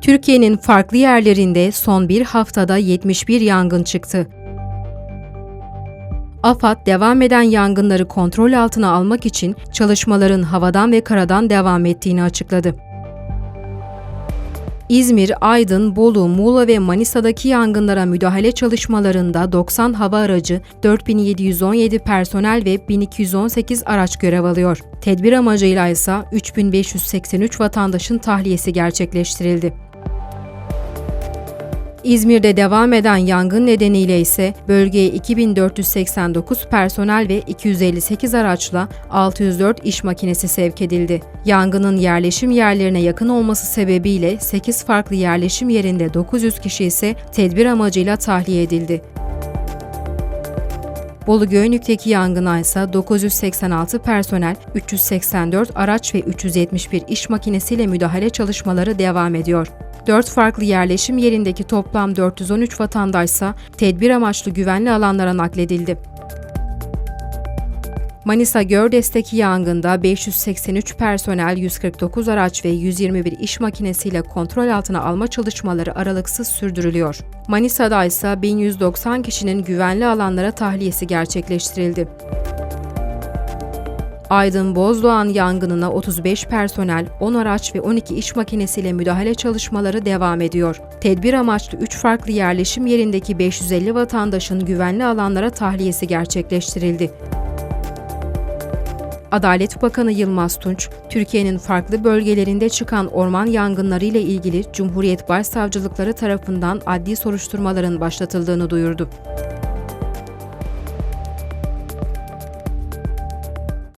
Türkiye'nin farklı yerlerinde son bir haftada 71 yangın çıktı. AFAD devam eden yangınları kontrol altına almak için çalışmaların havadan ve karadan devam ettiğini açıkladı. İzmir, Aydın, Bolu, Muğla ve Manisa'daki yangınlara müdahale çalışmalarında 90 hava aracı, 4717 personel ve 1218 araç görev alıyor. Tedbir amacıyla ise 3583 vatandaşın tahliyesi gerçekleştirildi. İzmir'de devam eden yangın nedeniyle ise bölgeye 2489 personel ve 258 araçla 604 iş makinesi sevk edildi. Yangının yerleşim yerlerine yakın olması sebebiyle 8 farklı yerleşim yerinde 900 kişi ise tedbir amacıyla tahliye edildi. Bolu Göynük'teki yangına ise 986 personel, 384 araç ve 371 iş makinesiyle müdahale çalışmaları devam ediyor. 4 farklı yerleşim yerindeki toplam 413 vatandaşsa tedbir amaçlı güvenli alanlara nakledildi. Manisa Gördes'teki yangında 583 personel, 149 araç ve 121 iş makinesiyle kontrol altına alma çalışmaları aralıksız sürdürülüyor. Manisa'da ise 1190 kişinin güvenli alanlara tahliyesi gerçekleştirildi. Aydın Bozdoğan yangınına 35 personel, 10 araç ve 12 iş makinesiyle müdahale çalışmaları devam ediyor. Tedbir amaçlı 3 farklı yerleşim yerindeki 550 vatandaşın güvenli alanlara tahliyesi gerçekleştirildi. Adalet Bakanı Yılmaz Tunç, Türkiye'nin farklı bölgelerinde çıkan orman yangınları ile ilgili Cumhuriyet Başsavcılıkları tarafından adli soruşturmaların başlatıldığını duyurdu.